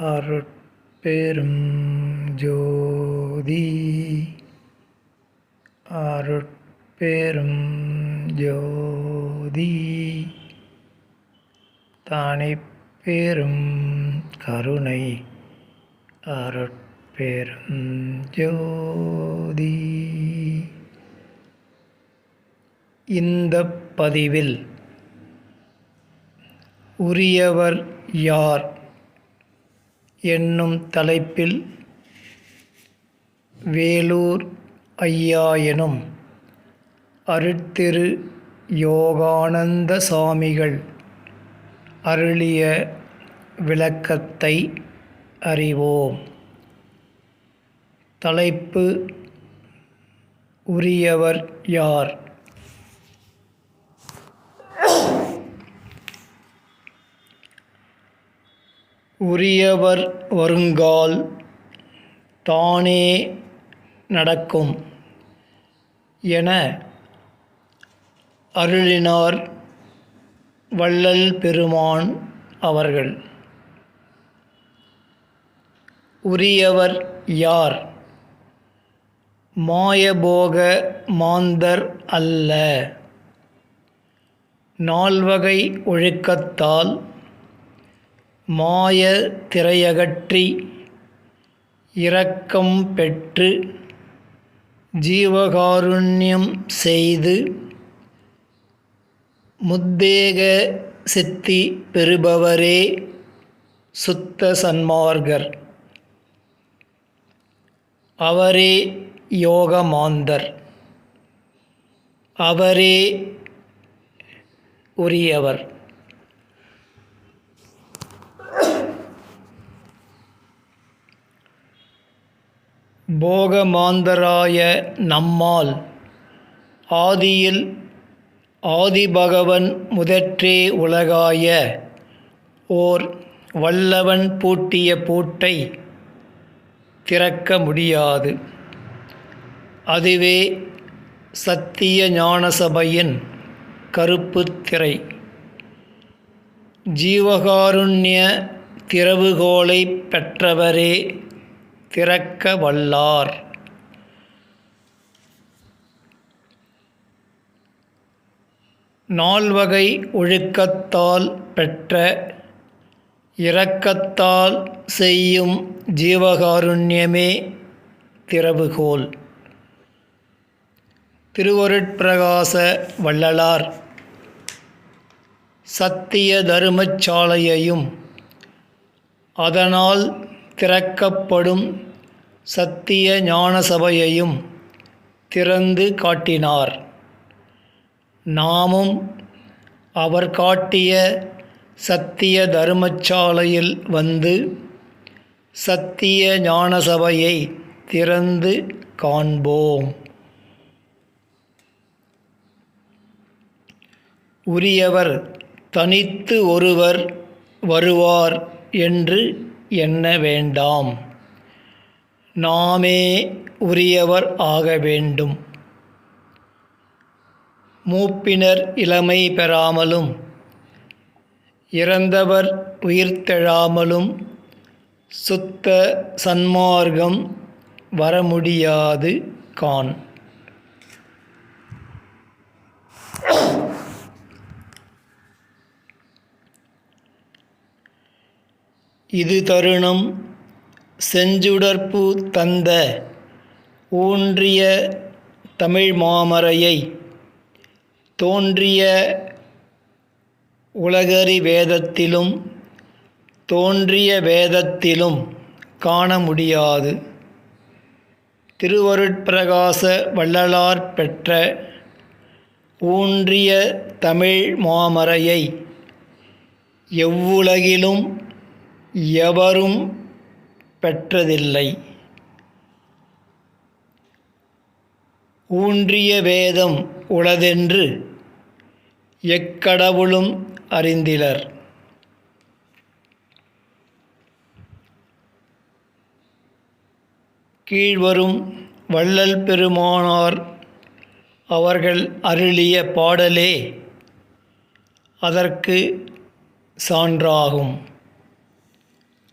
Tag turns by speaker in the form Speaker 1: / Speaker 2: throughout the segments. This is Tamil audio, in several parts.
Speaker 1: அருட்பெரும் ஜோதி. அருட்பெரும் ஜோதி. தானே பெரும் கருணை. அருட்பெரும் ஜோதி. இந்த பதிவில் உரியவர் யார்? என்னும் தலைப்பில் வேலூர் ஐயா எனும் அருட்திரு யோகானந்த சாமிகள் அருளிய விளக்கத்தை அறிவோம். தலைப்பு உரியவர் யார்? உரியவர் வருங்கால் தானே நடக்கும் என அருளினார் வள்ளல் பெருமான் அவர்கள். உரியவர் யார்? மாயபோக மாந்தர் அல்ல. நால்வகை ஒழுக்கத்தால் மாய திரையகற்றி இரக்கம் பெற்று ஜீவகாருண்யம் செய்து முத்தேக சித்தி பெறுபவரே சுத்த சன்மார்கர். அவரே யோகமாந்தர். அவரே உரியவர். போகமாந்தராய நம்மால் ஆதியில் ஆதிபகவன் முதற்றே உலகாய ஓர் வல்லவன் பூட்டிய பூட்டை திறக்க முடியாது. அதுவே சத்திய ஞானசபையின் கருப்பு திரை. ஜீவகாருண்ய திறவுகோலை பெற்றவரே திறக்க வல்லார் நால்வகை ஒழுக்கத்தால் பெற்ற இரக்கத்தால் செய்யும் ஜீவகாருண்யமே திறவுகோல். திருவருட்பிரகாச வள்ளலார் சத்திய தருமச்சாலையையும் அதனால் திறக்கப்படும் சத்திய ஞானசபையையும் திறந்து காட்டினார். நாமும் அவர் காட்டிய சத்திய தர்மச்சாலையில் வந்து சத்திய ஞானசபையை திறந்து காண்போம். உரியவர் தனித்து ஒருவர் வருவார் என்று எண்ண வேண்டாம்? நாமே உரியவர் ஆக வேண்டும். மூப்பினர் இளமை பெறாமலும் இறந்தவர் உயிர்த்தெழாமலும் சுத்த சன்மார்க்கம் வர முடியாது கான். இது தருணம் செஞ்சுடற்பு தந்த ஊன்றிய தமிழ் மாமரையை தோன்றிய உலகறி வேதத்திலும் தோன்றிய வேதத்திலும் காண முடியாது. திருவருட்பிரகாச வள்ளலார் பெற்ற ஊன்றிய தமிழ் மாமரையை எவ்வுலகிலும் எவரும் பெற்றதில்லை. ஊன்றிய வேதம் உளதென்று எக்கடவுளும் அறிந்திலர். கீழ்வரும் வள்ளல் பெருமானார் அவர்கள் அருளிய பாடலே அதற்கு சான்றாகும்.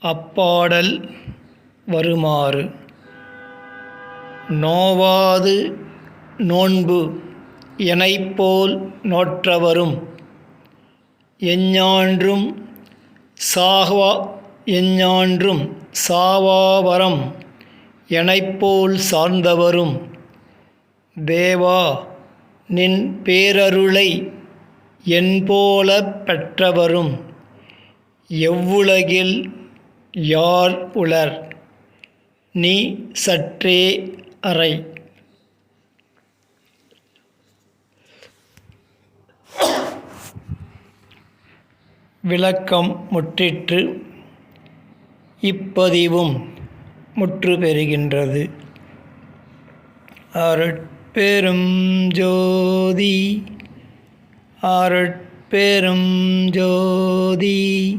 Speaker 1: அப்பாடல் வருமாறு. நோவாது நோன்பு எனைப்போல் நோற்றவரும். எஞ்ஞான்றும் சாவா எஞ்ஞான்றும் சாவாவரம் எனைப்போல் சார்ந்தவரும். தேவா நின் பேரருளை என்போல பெற்றவரும். எவ்வுலகில் யார் உலர் நீ சற்றே அறை. விளக்கம் முற்றிற்று. இப்பதிவும் முற்று பெறுகின்றது. அருட்பெரும் ஜோதி. அருட்பெரும் ஜோதி.